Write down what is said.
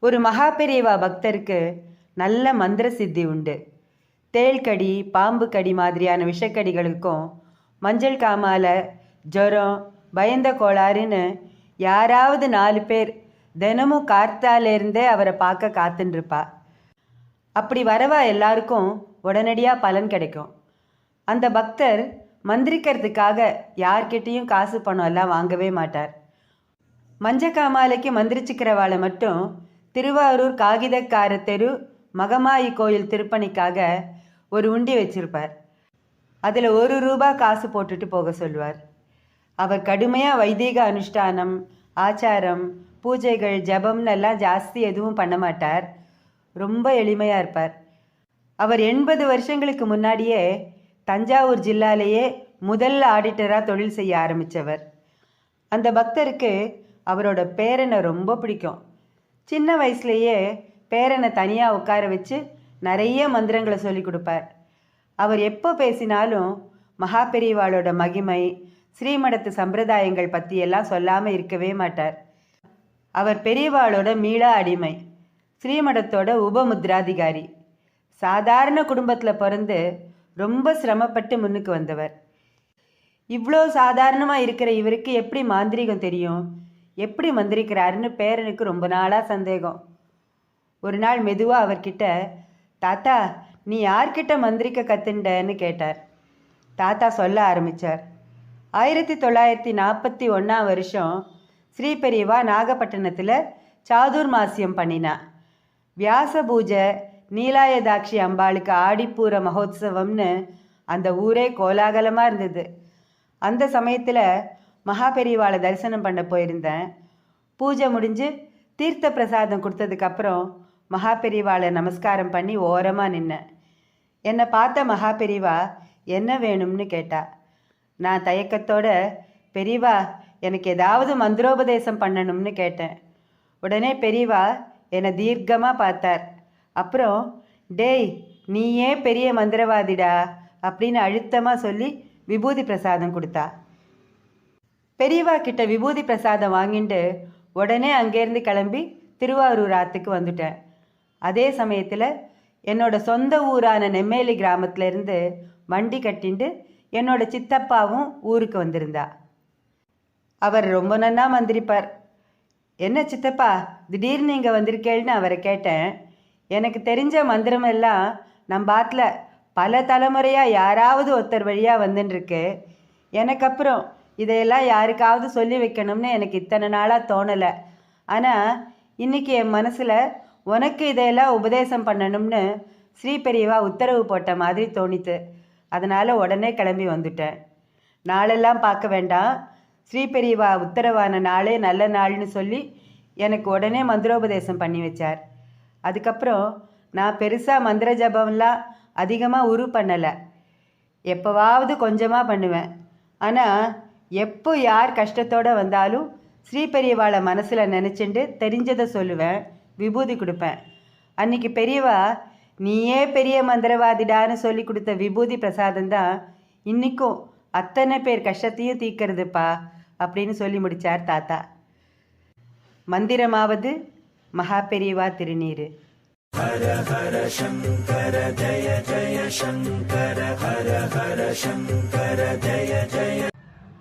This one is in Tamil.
ஒரு மகாபெரியவா பக்தருக்கு நல்ல மந்திர சித்தி உண்டு. தேள்கடி பாம்பு கடி மாதிரியான விஷக்கடிகளுக்கும் மஞ்சள் காமால ஜுரம் பயந்த கோளாறுன்னு யாராவது நாலு பேர் தினமும் கார்த்தாலேருந்தே அவரை பார்க்க காத்துன்ருப்பா அப்படி வரவா எல்லாருக்கும் உடனடியாக பலன் கிடைக்கும். அந்த பக்தர் மந்திரிக்கிறதுக்காக யார்கிட்டேயும் காசு பணம் எல்லாம் வாங்கவே மாட்டார். மஞ்சக்காமாலைக்கு மந்திரிச்சுக்கிறவாளை மட்டும் திருவாரூர் காகிதக்கார தெரு மகமாயி கோயில் திருப்பணிக்காக ஒரு உண்டி வச்சிருப்பார். அதில் ஒரு ரூபா காசு போட்டுட்டு போக சொல்லுவார். அவர் கடுமையாக வைதீக அனுஷ்டானம் ஆச்சாரம் பூஜைகள் ஜபம்னு எல்லாம் ஜாஸ்தி எதுவும் பண்ண மாட்டார். ரொம்ப எளிமையாக இருப்பார். அவர் எண்பது வருஷங்களுக்கு முன்னாடியே தஞ்சாவூர் ஜில்லாலேயே முதல் ஆடிட்டராக தொழில் செய்ய ஆரம்பித்தவர் அந்த பக்தருக்கு அவரோட பேரனை ரொம்ப பிடிக்கும். சின்ன வயசுலேயே பேரனை தனியாக உட்கார வச்சு நிறைய மந்திரங்களை சொல்லி கொடுப்பார். அவர் எப்போ பேசினாலும் மகா பெரியவாளோட மகிமை ஸ்ரீமடத்து சம்பிரதாயங்கள் பற்றியெல்லாம் சொல்லாமல் இருக்கவே மாட்டார். அவர் பெரியவாளோட மீளா அடிமை ஸ்ரீமடத்தோட உபமுத்ராதிகாரி சாதாரண குடும்பத்தில் பிறந்து ரொம்ப சிரமப்பட்டு முன்னுக்கு வந்தவர். இவ்வளோ சாதாரணமாக இருக்கிற இவருக்கு எப்படி மாந்திரிகம் தெரியும்? எப்படி மந்திரிக்கிறாருன்னு பேரனுக்கு ரொம்ப நாளாக சந்தேகம். ஒரு நாள் மெதுவாக அவர்கிட்ட தாத்தா நீ யார்கிட்ட மந்திரிக்க கத்துண்டன்னு கேட்டார். தாத்தா சொல்ல ஆரம்பித்தார் ஆயிரத்தி தொள்ளாயிரத்தி நாற்பத்தி ஒன்றாம் வருஷம் ஸ்ரீபெரியவா நாகப்பட்டினத்தில் சாதுர் மாசியம் பண்ணினா. வியாச பூஜை நீலாயதாட்சி அம்பாளுக்கு ஆடிப்பூர மகோத்சவம்னு அந்த ஊரே கோலாகலமாக இருந்தது. அந்த சமயத்தில் மகாபெரிவாளை தரிசனம் பண்ண போயிருந்தேன். பூஜை முடிஞ்சு தீர்த்த பிரசாதம் கொடுத்ததுக்கப்புறம் மகாபெரிவாளை நமஸ்காரம் பண்ணி ஓரமாக நின்னேன். என்னை பார்த்த மகாபெரிவா என்ன வேணும்னு கேட்டா நான் தயக்கத்தோட பெரியவா எனக்கு ஏதாவது மந்திரோபதேசம் பண்ணணும்னு கேட்டேன். உடனே பெரியவா என்னை தீர்க்கமாக பார்த்தார். அப்புறம் டேய் நீயே பெரிய மந்திரவாதிடா அப்படின்னு அழுத்தமாக சொல்லி விபூதி பிரசாதம் கொடுத்தா. பெரியவா கிட்ட விபூதி பிரசாதம் வாங்கிட்டு உடனே அங்கேருந்து கிளம்பி திருவாரூர் ஆற்றுக்கு வந்துட்டேன். அதே சமயத்தில் என்னோட சொந்த ஊரான நெம்மேலி கிராமத்திலேருந்து வண்டி கட்டிண்டு என்னோட சித்தப்பாவும் ஊருக்கு வந்திருந்தா. அவர் ரொம்ப நன்னா மந்திரிப்பார். என்ன சித்தப்பா திடீர்னு இங்கே வந்திருக்கேன்னு அவரை கேட்டேன். எனக்கு தெரிஞ்ச மந்திரம் எல்லாம் நம்ம ஆத்தில் பல தலைமுறையாக யாராவது ஒருத்தர் வழியாக வந்துட்டுருக்கு எனக்கு அப்புறம் இதையெல்லாம் யாருக்காவது சொல்லி வைக்கணும்னு எனக்கு இத்தனை நாளாக தோணலை. ஆனால் இன்றைக்கி என் மனசில் உனக்கு இதையெல்லாம் உபதேசம் பண்ணணும்னு ஸ்ரீ பெரியவா உத்தரவு போட்ட மாதிரி தோணித்து அதனால் உடனே கிளம்பி வந்துட்டேன். நாளெல்லாம் பார்க்க வேண்டாம். ஸ்ரீ பெரியவா உத்தரவான நாளே நல்ல நாள்னு சொல்லி எனக்கு உடனே மந்திரோபதேசம் பண்ணி வச்சார். அதுக்கப்புறம் நான் பெருசாக மந்திர ஜபம்லாம் அதிகமாக உரு பண்ணலை. எப்போவாவது கொஞ்சமாக பண்ணுவேன். ஆனால் எப்போ யார் கஷ்டத்தோடு வந்தாலும் ஸ்ரீ பெரியவாளை மனசில் நினச்சிண்டு தெரிஞ்சதை சொல்லுவேன் விபூதி கொடுப்பேன். அன்னைக்கு பெரியவா நீயே பெரிய மந்திரவாதிடான்னு சொல்லி கொடுத்த விபூதி பிரசாதம் தான் இன்றைக்கும் அத்தனை பேர் கஷ்டத்தையும் தீக்கிறதுப்பா அப்படின்னு சொல்லி முடித்தார் தாத்தா. மந்திரமாவது மகாபெரிவா திருநீரு. ஹர ஹர சங்கர ஜய ஜய சங்கர ஹர ஹர சங்கர ஜய ஜய.